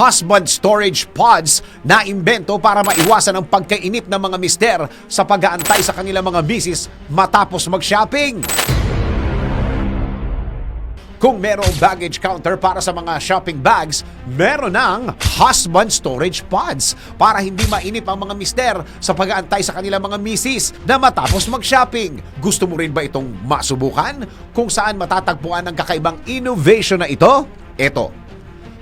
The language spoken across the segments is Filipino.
husband storage pods na imbento para maiwasan ang pagkainip ng mga mister sa pag-aantay sa kanilang mga misis matapos mag-shopping. Kung merong baggage counter para sa mga shopping bags, meron ng husband storage pods para hindi mainip ang mga mister sa pag-aantay sa kanilang mga misis na matapos mag-shopping. Gusto mo rin ba itong masubukan? Kung saan matatagpuan ang kakaibang innovation na ito? Ito,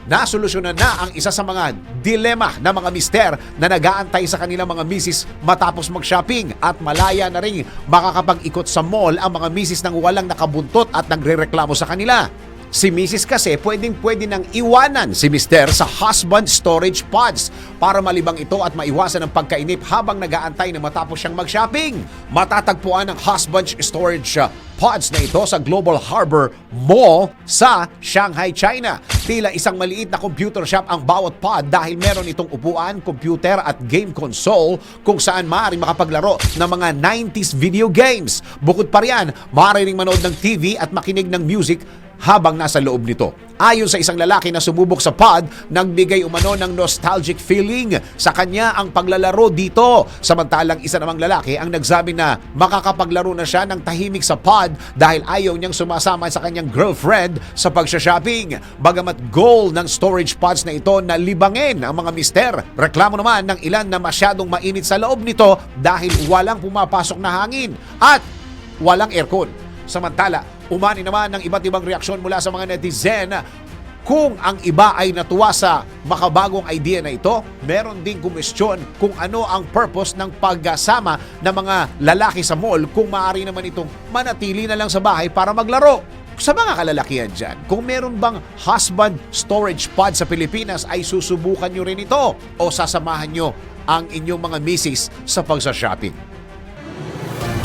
nasolusyonan na ang isa sa mga dilema ng mga mister na nag-aantay sa kanilang mga misis matapos mag-shopping at malaya na rin makakapag-ikot sa mall ang mga misis nang walang nakabuntot at nagrereklamo sa kanila. Si Mrs. kasi pwedeng pwede nang iwanan si Mr. sa husband storage pods para malibang ito at maiwasan ang pagkainip habang nag-aantay na matapos siyang mag-shopping. Matatagpuan ang husband storage uh, pods na ito sa Global Harbor Mall sa Shanghai, China. Tila isang maliit na computer shop ang bawat pod dahil meron itong upuan, computer at game console kung saan maaaring makapaglaro ng mga 90s video games. Bukod pa riyan, maaari ring manood ng TV at makinig ng music habang nasa loob nito. Ayon sa isang lalaki na sumubok sa pod, nagbigay umano ng nostalgic feeling sa kanya ang paglalaro dito. Samantalang isa namang lalaki ang nagsabi na makakapaglaro na siya ng tahimik sa pod dahil ayaw niyang sumasama sa kanyang girlfriend sa pagsha-shopping. Bagamat goal ng storage pods na ito na libangin ang mga mister. Reklamo naman ng ilan na masyadong mainit sa loob nito dahil walang pumapasok na hangin at walang aircon. Samantala, umani naman ng iba't ibang reaksyon mula sa mga netizen kung ang iba ay natuwa sa makabagong idea na ito, meron ding kumestyon kung ano ang purpose ng pagkasama ng mga lalaki sa mall kung maaari naman itong manatili na lang sa bahay para maglaro. Sa mga kalalakihan dyan, kung meron bang husband storage pod sa Pilipinas ay susubukan nyo rin ito o sasamahan nyo ang inyong mga misis sa pagsa-shopping.